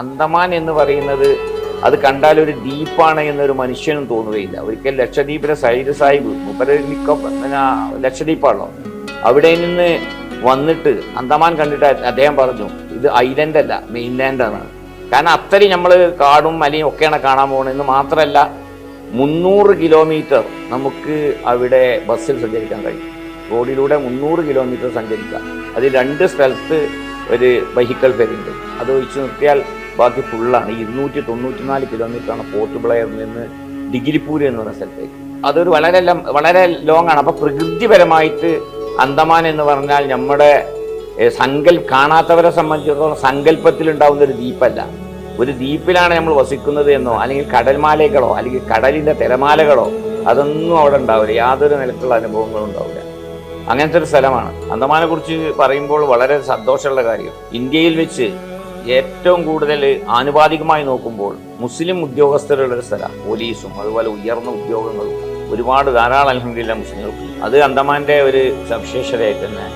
അന്തമാൻ എന്ന് പറയുന്നത് അത് കണ്ടാൽ ഒരു ദ്വീപാണ് എന്നൊരു മനുഷ്യനും തോന്നുകയില്ല. ഒരിക്കൽ ലക്ഷദ്വീപിലെ സൈഡ് സാഹിബ് ലക്ഷദ്വീപാണല്ലോ. അവിടെ നിന്ന് വന്നിട്ട് അന്തമാൻ കണ്ടിട്ട് അദ്ദേഹം പറഞ്ഞു ഇത് ഐലൻഡ് അല്ല മെയിൻലാൻഡ് ആണ്. കാരണം അത്രയും നമ്മൾ കാടും മലയും ഒക്കെയാണ് കാണാൻ പോകുന്നത്. മാത്രമല്ല മുന്നൂറ് കിലോമീറ്റർ നമുക്ക് അവിടെ ബസ്സിൽ സഞ്ചരിക്കാൻ കഴിയും. റോഡിലൂടെ മുന്നൂറ് കിലോമീറ്റർ സഞ്ചരിക്കാം. അതിൽ രണ്ട് സ്ഥലത്ത് ഒരു വെഹിക്കിൾ ഫെറിയുണ്ട് അത് ഒഴിച്ചു നിർത്തിയാൽ ബാക്കി ഫുള്ളാണ് ഇരുന്നൂറ്റി തൊണ്ണൂറ്റി നാല് കിലോമീറ്റർ ആണ് പോർട്ട് ബ്ലെയറിൽ നിന്ന് ഡിഗ്രിപൂര് എന്ന് പറയുന്ന സ്ഥലത്തേക്ക്. അതൊരു വളരെ വളരെ ലോങ് ആണ്. അപ്പൊ പ്രകൃതിപരമായിട്ട് അന്തമാൻ എന്ന് പറഞ്ഞാൽ നമ്മുടെ സങ്കൽ കാണാത്തവരെ സംബന്ധിച്ചിടത്തോളം സങ്കല്പത്തിൽ ഉണ്ടാവുന്ന ഒരു ദ്വീപല്ല. ഒരു ദ്വീപിലാണ് നമ്മൾ വസിക്കുന്നത് എന്നോ അല്ലെങ്കിൽ കടൽമാലകളോ അല്ലെങ്കിൽ കടലിന്റെ തിരമാലകളോ അതൊന്നും അവിടെ ഉണ്ടാവില്ല. യാതൊരു നിലക്കുള്ള അനുഭവങ്ങളും ഉണ്ടാവില്ല. അങ്ങനത്തെ ഒരു സ്ഥലമാണ്. അന്തമാനെ കുറിച്ച് പറയുമ്പോൾ വളരെ സന്തോഷമുള്ള കാര്യം ഇന്ത്യയിൽ വെച്ച് ഏറ്റവും കൂടുതൽ ആനുപാതികമായി നോക്കുമ്പോൾ മുസ്ലിം ഉദ്യോഗസ്ഥരുടെ ഒരു സ്ഥലം പോലീസും അതുപോലെ ഉയർന്ന ഉദ്യോഗങ്ങളും ഒരുപാട് ധാരാളം അലഹമില്ല മുസ്ലിങ്ങൾക്ക് അത് അന്തമാന്റെ ഒരു സവിശേഷതയായി തന്നെ